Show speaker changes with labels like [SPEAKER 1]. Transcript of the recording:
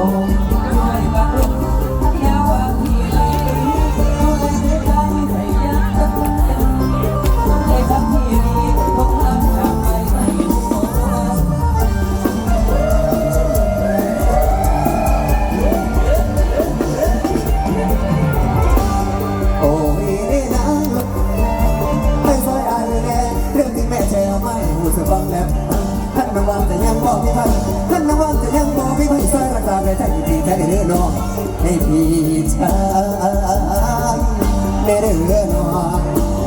[SPEAKER 1] ได้ใจให้ยักษ์ให้ทำที่ดีต้องทำจากไปไม่รู้
[SPEAKER 2] โอ้ยนี่นะไม่ซอยอายแน่เรื่องที่แม่แชร์ไม่หูสึกฟังแล้วท่านนวังแต่ยังบอกพี่พัน ท่านนวังแต่ยังบอกพี่พันซอยรักษาในใจจริงๆแค่เรื่องน้องให้พี่ชายในเรื่องน้อง